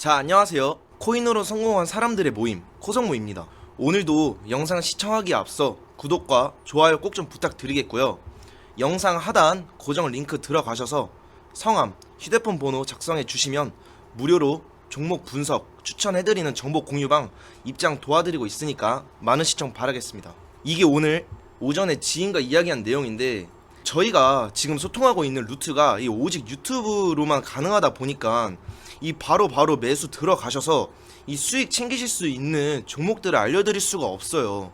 자, 안녕하세요. 코인으로 성공한 사람들의 모임, 코성모입니다. 오늘도 영상 시청하기에 앞서 구독과 좋아요 꼭 좀 부탁드리겠고요. 영상 하단 고정 링크 들어가셔서 성함, 휴대폰 번호 작성해 주시면 무료로 종목 분석, 추천해드리는 정보 공유방 입장 도와드리고 있으니까 많은 시청 바라겠습니다. 이게 오늘 오전에 지인과 이야기한 내용인데 저희가 지금 소통하고 있는 루트가 이 오직 유튜브로만 가능하다 보니까 이 바로 바로 매수 들어가셔서 이 수익 챙기실 수 있는 종목들을 알려드릴 수가 없어요.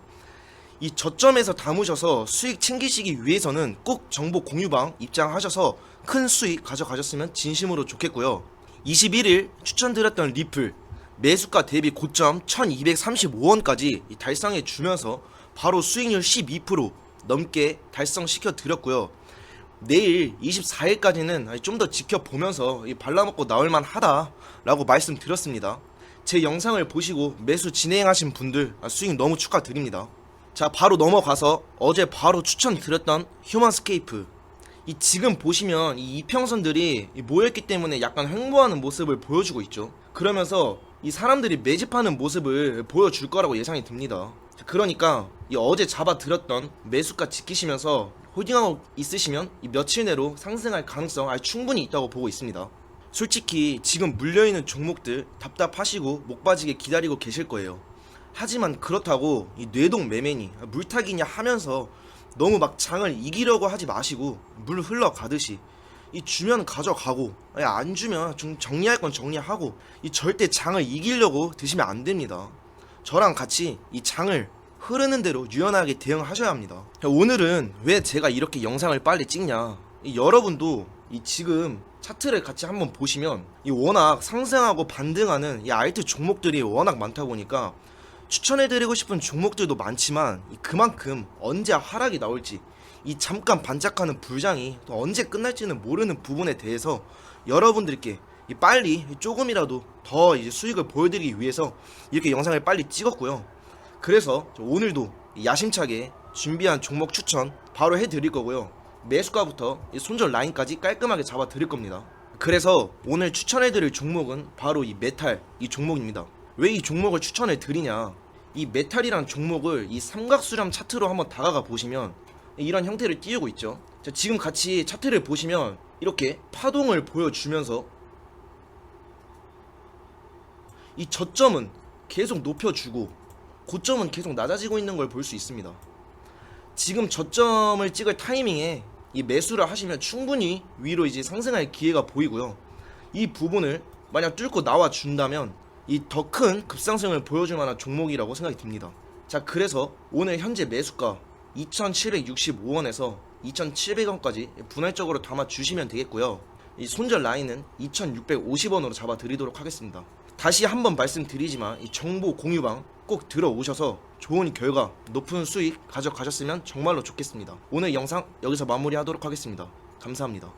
이 저점에서 담으셔서 수익 챙기시기 위해서는 꼭 정보 공유방 입장하셔서 큰 수익 가져가셨으면 진심으로 좋겠고요. 21일 추천드렸던 리플 매수가 대비 고점 1235원까지 달성해 주면서 바로 수익률 12% 넘게 달성시켜 드렸고요. 내일 24일까지는 좀 더 지켜보면서 이 발라먹고 나올만 하다라고 말씀드렸습니다. 제 영상을 보시고 매수 진행하신 분들 아, 수익 너무 축하드립니다. 자, 바로 넘어가서 어제 바로 추천드렸던 휴먼스케이프. 이 지금 보시면 이 이평선들이 이 모였기 때문에 약간 횡보하는 모습을 보여주고 있죠. 그러면서 이 사람들이 매집하는 모습을 보여줄 거라고 예상이 듭니다. 자, 그러니까 이 어제 잡아들었던 매수가 지키시면서 홀딩하고 있으시면 이 며칠 내로 상승할 가능성 아주 충분히 있다고 보고 있습니다. 솔직히 지금 물려있는 종목들 답답하시고 목 빠지게 기다리고 계실 거예요. 하지만 그렇다고 이 뇌동 매매니 물타기냐 하면서 너무 막 장을 이기려고 하지 마시고 물 흘러가듯이 이 주면 가져가고 안 주면 좀 정리할 건 정리하고 이 절대 장을 이기려고 드시면 안 됩니다. 저랑 같이 이 장을 흐르는 대로 유연하게 대응하셔야 합니다. 오늘은 왜 제가 이렇게 영상을 빨리 찍냐? 이 여러분도 이 지금 차트를 같이 한번 보시면 이 워낙 상승하고 반등하는 이 알트 종목들이 워낙 많다 보니까 추천해드리고 싶은 종목들도 많지만 이 그만큼 언제 하락이 나올지 이 잠깐 반짝하는 불장이 또 언제 끝날지는 모르는 부분에 대해서 여러분들께 이 빨리 조금이라도 더 이제 수익을 보여드리기 위해서 이렇게 영상을 빨리 찍었고요. 그래서 저 오늘도 이 야심차게 준비한 종목 추천 바로 해드릴 거고요. 매수가부터 이 손절 라인까지 깔끔하게 잡아 드릴 겁니다. 그래서 오늘 추천해드릴 종목은 바로 이 메탈 이 종목입니다. 왜 이 종목을 추천해 드리냐? 이 메탈이란 종목을 이 삼각수렴 차트로 한번 다가가 보시면 이런 형태를 띄우고 있죠. 자, 지금 같이 차트를 보시면 이렇게 파동을 보여주면서 이 저점은 계속 높여주고 고점은 계속 낮아지고 있는 걸 볼 수 있습니다. 지금 저점을 찍을 타이밍에 이 매수를 하시면 충분히 위로 이제 상승할 기회가 보이고요. 이 부분을 만약 뚫고 나와 준다면 이 더 큰 급상승을 보여줄 만한 종목이라고 생각이 듭니다. 자, 그래서 오늘 현재 매수가 2,765원에서 2,700원까지 분할적으로 담아 주시면 되겠고요. 이 손절 라인은 2,650원으로 잡아 드리도록 하겠습니다. 다시 한번 말씀드리지만 이 정보 공유방 꼭 들어오셔서 좋은 결과, 높은 수익 가져가셨으면 정말로 좋겠습니다. 오늘 영상 여기서 마무리하도록 하겠습니다. 감사합니다.